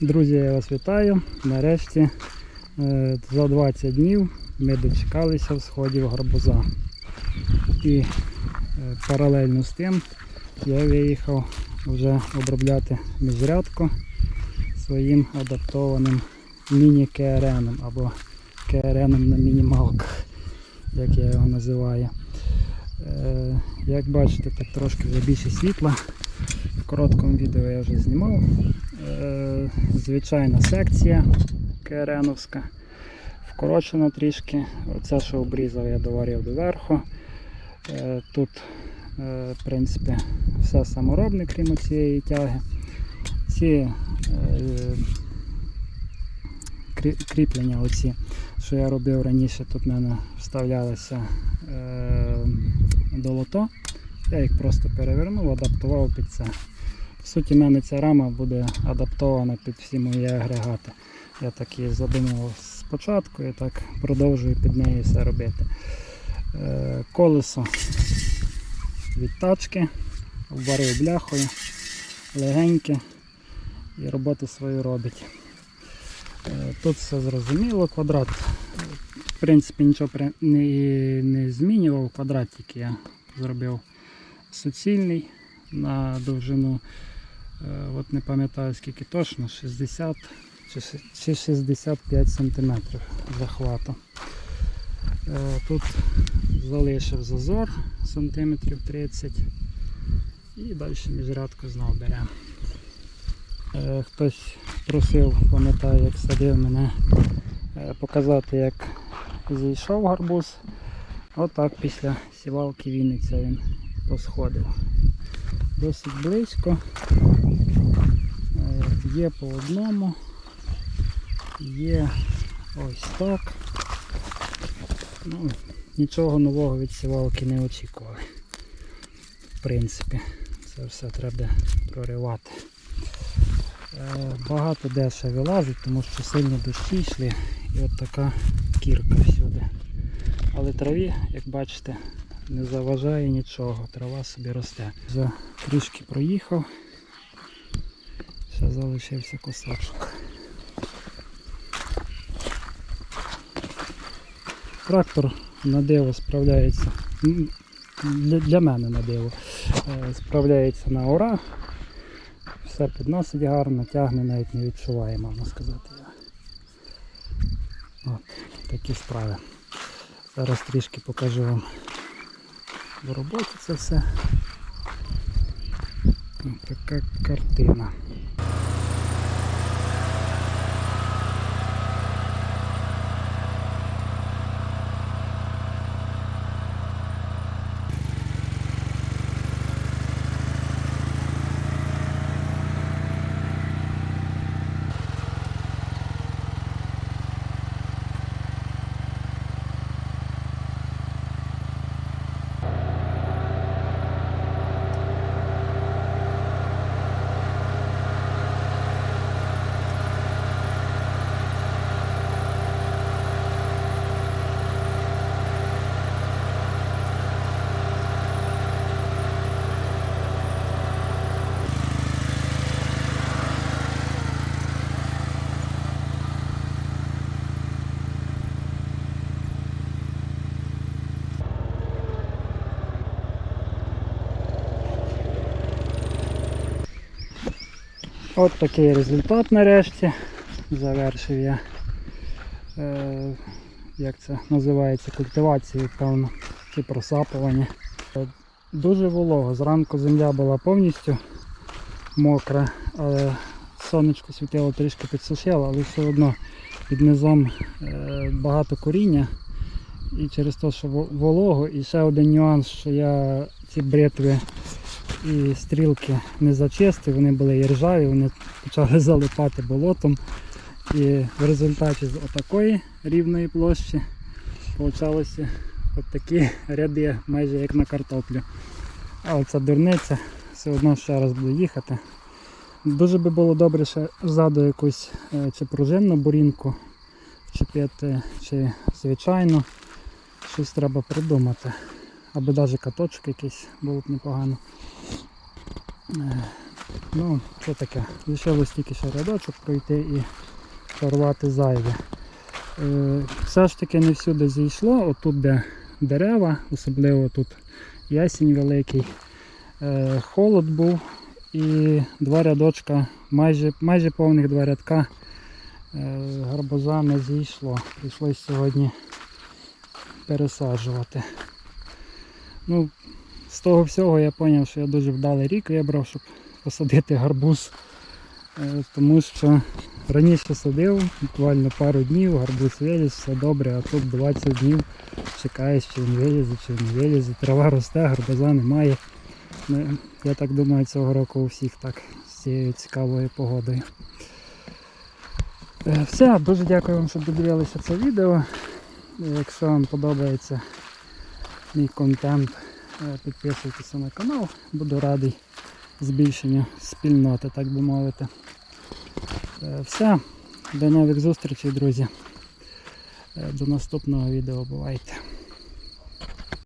Друзі, я вас вітаю. Нарешті е, за 20 днів ми дочекалися всходів гарбуза. І е, паралельно з тим я виїхав вже обробляти міжрядку своїм адаптованим міні-КРНом або КРНом на мінімалках, як я його називаю. Е, Як бачите, так трошки вже більше світла. В короткому відео я вже знімав. Е, Звичайна секція КРНовська. Вкорочена трішки. Оце, що обрізав, я доварив доверху. Е, Тут, е, в принципі, все саморобне, крім цієї тяги. Ці кріплення, оці, що я робив раніше, тут в мене вставлялося е, долото. Я їх просто перевернув, адаптував під це. Суті, в мене ця рама буде адаптована під всі мої агрегати. Я так її задумував спочатку і так продовжую під неї все робити. Е, Колесо від тачки, варив бляхою, легеньке і роботу свою робить. Е, Тут все зрозуміло, квадрат. В принципі, нічого не, не змінював, квадрат тільки я зробив суцільний на довжину. Е, От не пам'ятаю скільки точно, 60 чи 65 см захвату. Е, Тут залишив зазор сантиметрів 30 і далі міжрядку знов беремо. Е, Хтось просив, пам'ятаю, як садив мене показати, як зійшов гарбуз. Отак після сівалки Вінниця він посходив. Досить близько. Е, Є по одному. Є ось так. Ну, нічого нового від сівалки не очікували. В принципі, це все треба проривати. Е, Багато де ще вилазить, тому що сильні дощі йшли і от така кірка всюди. Але траві, як бачите, не заважає нічого, трава собі росте. Вже трішки проїхав, ще залишився кусочок. Трактор на диво справляється. Для, мене на диво. е, Справляється на ура. Все підносить гарно, тягне, навіть не відчуває, можна сказати. От, такі справи. Зараз трішки покажу вам в роботі це все. Така картина. От такий результат нарешті. Завершив я. Е, як це називається, культивацію, певно, чи просапування. Дуже волого. Зранку земля була повністю мокра, але сонечко світило трішки підсушило, але все одно під низом е, багато коріння. І через те, що волого, і ще один нюанс, що я ці бритви і стрілки не зачистив, вони були і ржаві, вони почали залипати болотом. І в результаті з отакої рівної площі получалося от ряди, майже як на картоплю. А оця дурниця все одно ще раз буду їхати. Дуже би було добре ще ззаду якусь е, чи пружинну бурінку вчепити, чи звичайно. Щось треба придумати. Або навіть каточок якийсь було б непогано. Ну, що таке? Лишилось тільки ще рядочок пройти і порвати зайве. Е, все ж таки не всюди зійшло, отут де дерева, особливо тут ясінь великий, е, холод був і два рядочка, майже, майже повних два рядка е, гарбуза не зійшло. Прийшлось сьогодні пересаджувати. Ну, з того всього я зрозумів, що я дуже вдалий рік вибрав, щоб посадити гарбуз. Е, Тому що раніше садив, буквально пару днів, гарбуз виліз, все добре, а тут 20 днів чекаєш, чи він вилізе, чи не вилізе. Трава росте, гарбуза немає. Ну, я так думаю, цього року у всіх так з цією цікавою погодою. Е, Все, дуже дякую вам, що додивилися це відео. Е, Якщо вам подобається мій контент, підписуйтеся на канал, буду радий збільшенню спільноти, так би мовити. Е, Все, до нових зустрічей, друзі. Е, До наступного відео бувайте.